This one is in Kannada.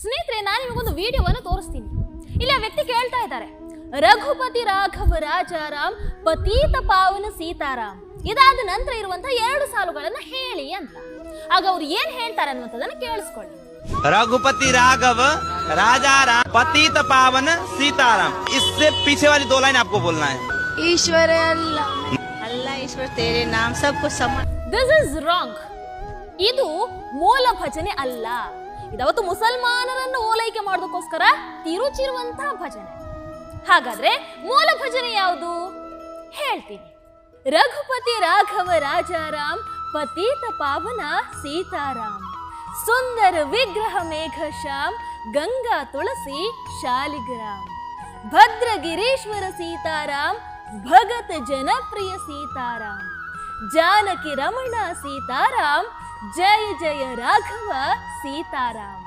ಸ್ನೇಹಿತರೆ ನಾನು ನಿಮಗೊಂದು ವಿಡಿಯೋವನ್ನು ತೋರಿಸ್ತೀನಿ ಇಲ್ಲಿ ಆ ವ್ಯಕ್ತಿ ಕೇಳ್ತಾ ಇದ್ದಾರೆ ರಘುಪತಿ ರಾಘವ ರಾಜಾರಾಮ್ ಪತೀತ ಪಾವನ ಸೀತಾರಾಮ್ ಇದಾದ ನಂತರ ಇರುವಂತಹ ಎರಡು ಸಾಲುಗಳನ್ನ ಹೇಳಿ ಅಂತ ಆಗ ಅವ್ರು ಏನ್ ಹೇಳ್ತಾರೆ ಅನ್ನುವಂಥದ್ದನ್ನ ಕೇಳಿಸ್ಕೊಳ್ಳಿ रघुपति राघव राजा राम पतित पावन सीताराम इससे पीछे वाली दो लाइन आपको बोलना है ईश्वर है अल्लाह अल्लाह ईश्वर तेरे नाम सबको समझ ದಿಸ್ ಇಸ್ ರಾಂಗ್ ಇದು ಮೂಲ ಭಜನೆ ಅಲ್ಲ. ಇದವತ್ತು ಮುಸಲ್ಮಾನರನ್ನು ಓಲೈಕೆ ಮಾಡೋದಕ್ಕೋಸ್ಕರ ತಿರುಚಿರುವಂತಹ ಭಜನೆ. ಹಾಗಾದ್ರೆ ಮೂಲ ಭಜನೆ ಯಾವುದು? ಹೇಳ್ತೀನಿ. ರಘುಪತಿ ರಾಘವ ರಾಜಾರಾಮ್ ಪತೀತ ಪಾವನ ಸೀತಾರಾಮ್ ಸುಂದರ ವಿಗ್ರಹ ಮೇಘ ಶ್ಯಾಮ್ ಗಂಗಾ ತುಳಸಿ ಶಾಲಿಗ್ರಾಮ್ ಭದ್ರಗಿರೀಶ್ವರ ಸೀತಾರಾಮ್ ಭಗತ್ ಜನಪ್ರಿಯ ಸೀತಾರಾಮ್ ಜಾನಕಿ ರಮಣ ಸೀತಾರಾಮ್ ಜಯ ಜಯ ರಾಘವ ಸೀತಾರಾಮ್